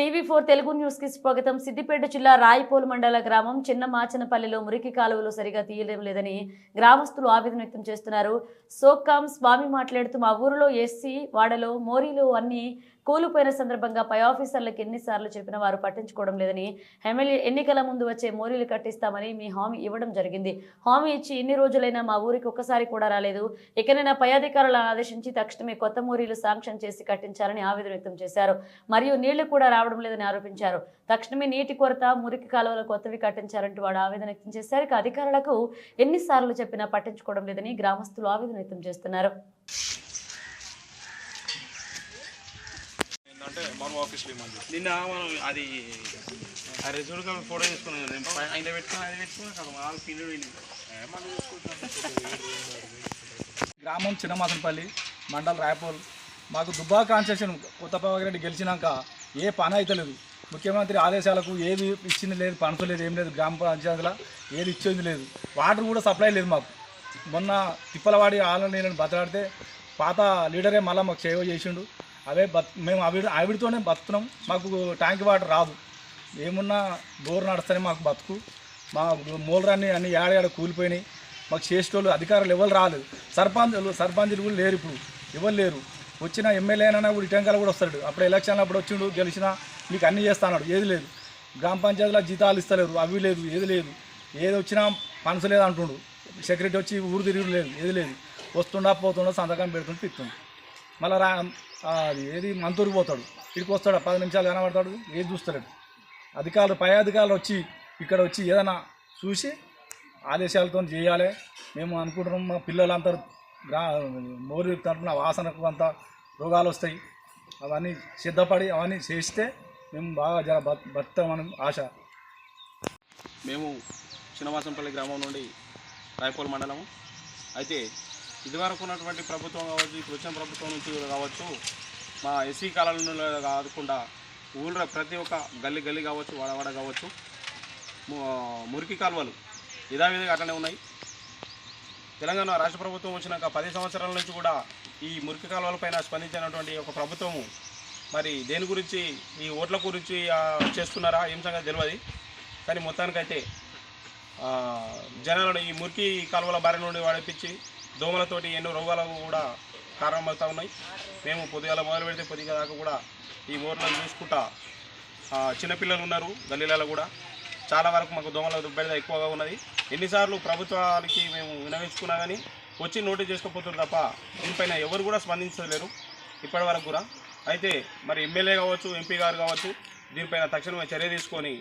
TV four Telugu న్యూస్కి స్వాగతం. సిద్దిపేట జిల్లా రాయపోలు మండల గ్రామం చిన్న మాచనపల్లిలో మురికి కాలువలు సరిగా తీయడం లేదని గ్రామస్తులు ఆవేదన వ్యక్తం చేస్తున్నారు. సోక్కాం స్వామి మాట్లాడుతూ మా ఊరిలో ఎస్సీ వాడలో మోరీలు అన్ని కూలిపోయిన సందర్భంగా పై ఆఫీసర్లకు ఎన్నిసార్లు చెప్పినా వారు పట్టించుకోవడం లేదని ఎమ్మెల్యే ఎన్నికల ముందు వచ్చే మోరీలు కట్టిస్తామని మీ హామీ ఇవ్వడం జరిగింది. హామీ ఇచ్చి ఎన్ని రోజులైనా మా ఊరికి ఒక్కసారి కూడా రాలేదు. ఇకనైనా పై అధికారులను ఆదేశించి తక్షణమే కొత్త మోరీలు శాంక్షన్ చేసి కట్టించాలని ఆవేదన వ్యక్తం చేశారు. మరియు నీళ్ళు కూడా రావడం లేదని ఆరోపించారు. తక్షణమే నీటి కొరత మురికి కాలువలు కొత్తవి కట్టించారంటూ వాడు ఆవేదన వ్యక్తం చేశారు. ఇక అధికారులకు ఎన్నిసార్లు చెప్పినా పట్టించుకోవడం లేదని గ్రామస్తులు ఆవేదన వ్యక్తం చేస్తున్నారు. ఏంటంటే మనం ఆఫీస్లో. నిన్న మనం అది ఆ రిజర్వ్ కార్డు ఫోటో తీసుకున్నాం నేను ఆయన పెట్టుకున్నా అది పెట్టుకున్నా కదా వాళ్ళు పిల్లలు గ్రామం చిన్నమాసనపల్లి మండల్ రాయపూల్ మాకు దుబ్బా కాన్సెషన్ కొత్త రెడ్డి గెలిచినాక ఏ పని అవుతలేదు ముఖ్యమంత్రి ఆదేశాలకు ఏది ఇచ్చింది లేదు పనసలేదు ఏం లేదు గ్రామ పంచాయతీలో ఏది ఇచ్చేది లేదు. వాటర్ కూడా సప్లై లేదు మాకు. మొన్న తిప్పలవాడి ఆల నీళ్ళని బతలాడితే పాత లీడరే మళ్ళీ మాకు సేవ చేసిండు. అవే బత్ మేము ఆవిడ ఆవిడతోనే బతున్నాం. మాకు ట్యాంక్ వాటర్ రాదు. ఏమున్నా బోర్ నడుస్తేనే మాకు బతుకు. మా మూలరాన్ని అన్ని ఏడాడ కూలిపోయినాయి. మాకు చేసేటోళ్ళు అధికారులు ఎవరు రాలేదు. సర్పంచులు సర్పంచులు కూడా లేరు ఇప్పుడు. ఎవరు లేరు. వచ్చిన ఎమ్మెల్యేనైనా కూడా ఇటంకాలు కూడా వస్తాడు. అప్పుడు ఎలక్షన్ అప్పుడు వచ్చిండు గెలిచినా మీకు అన్నీ చేస్తాడు ఏది లేదు. గ్రామ పంచాయతీలో జీతాలు ఇస్తలేరు. అవి లేదు ఏది లేదు. ఏది వచ్చినా మనసు లేదు అంటుండు సెక్రటరీ వచ్చి ఊరు తిరిగి లేదు. ఏది లేదు. వస్తుండా పోతుండా సంతకం పెడుతుంటే తిత్తుండు మళ్ళీ రా అది ఏది మంతూరికి పోతాడు. ఇక్కడికి వస్తాడు పది నిమిషాలు కనబడతాడు ఏది చూస్తలేడు. అధికారులు పై అధికారులు వచ్చి ఇక్కడ వచ్చి ఏదైనా చూసి ఆదేశాలతో చేయాలి. మేము అనుకుంటున్నాం మా పిల్లలంతా గ్రా మోరి తరఫున వాసనకు అంతా రోగాలు వస్తాయి. అవన్నీ సిద్ధపడి అవన్నీ చేస్తే మేము బాగా జర బతామని ఆశ. మేము చిన్నవాసంపల్లి గ్రామం నుండి రాయపూల్ మండలము అయితే ఇదివరకు ఉన్నటువంటి ప్రభుత్వం కావచ్చు ఇప్పుడు వచ్చిన ప్రభుత్వం నుంచి కావచ్చు మా ఎస్సీ కాలంలో కాకుండా ఊళ్ళో ప్రతి ఒక్క గల్లి గల్లి కావచ్చు వాడవాడ కావచ్చు మురికి కాలువలు యథావిధిగా అట్లనే ఉన్నాయి. తెలంగాణ రాష్ట్ర ప్రభుత్వం వచ్చినాక పది సంవత్సరాల నుంచి కూడా ఈ మురికి కాలువలపైన స్పందించినటువంటి ఒక ప్రభుత్వము మరి దేని గురించి ఈ ఓట్ల గురించి చేస్తున్నారా ఏం సంగతి తెలియదు కానీ మొత్తానికైతే జనాలను ఈ మురికి కాలువల బారి నుండి వాడిపించి దోమలతోటి ఎన్నో రోగాలు కూడా కారణమవుతూ ఉన్నాయి. మేము పొద్దుగాల మొదలు పెడితే పొద్దుగా దాకా కూడా ఈ ఊర్లను చూసుకుంటా చిన్నపిల్లలు ఉన్నారు గల్లీలలో కూడా. చాలా వరకు మాకు దోమల దుబ్బెడ ఎక్కువగా ఉన్నది. ఎన్నిసార్లు ప్రభుత్వానికి మేము వినవించుకున్నా కానీ వచ్చి నోటీస్ చేసుకోపోతున్నారు తప్ప దీనిపైన ఎవరు కూడా స్పందించలేరు ఇప్పటి వరకు కూడా. అయితే మరి ఎమ్మెల్యే కావచ్చు ఎంపీ గారు కావచ్చు దీనిపైన తక్షణమే చర్య తీసుకొని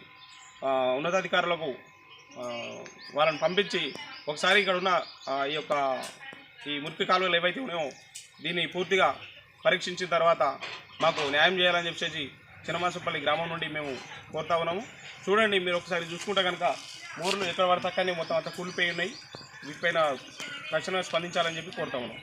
ఉన్నతాధికారులకు వాళ్ళని పంపించి ఒకసారి ఇక్కడ ఉన్న ఈ యొక్క ఈ మురికి కాలువలు ఏవైతే ఉన్నాయో దీన్ని పూర్తిగా పరీక్షించిన తర్వాత మాకు న్యాయం చేయాలని చెప్పేసి చిన్నమాసపల్లి గ్రామం నుండి మేము కోరుతా ఉన్నాము. చూడండి మీరు ఒకసారి చూసుకుంటే కనుక ఊర్లు ఎక్కడ పడితే మొత్తం అంతా కూలిపోయి ఉన్నాయి. వీటిపైన తక్షణమే స్పందించాలని చెప్పి కోరుతా ఉన్నాం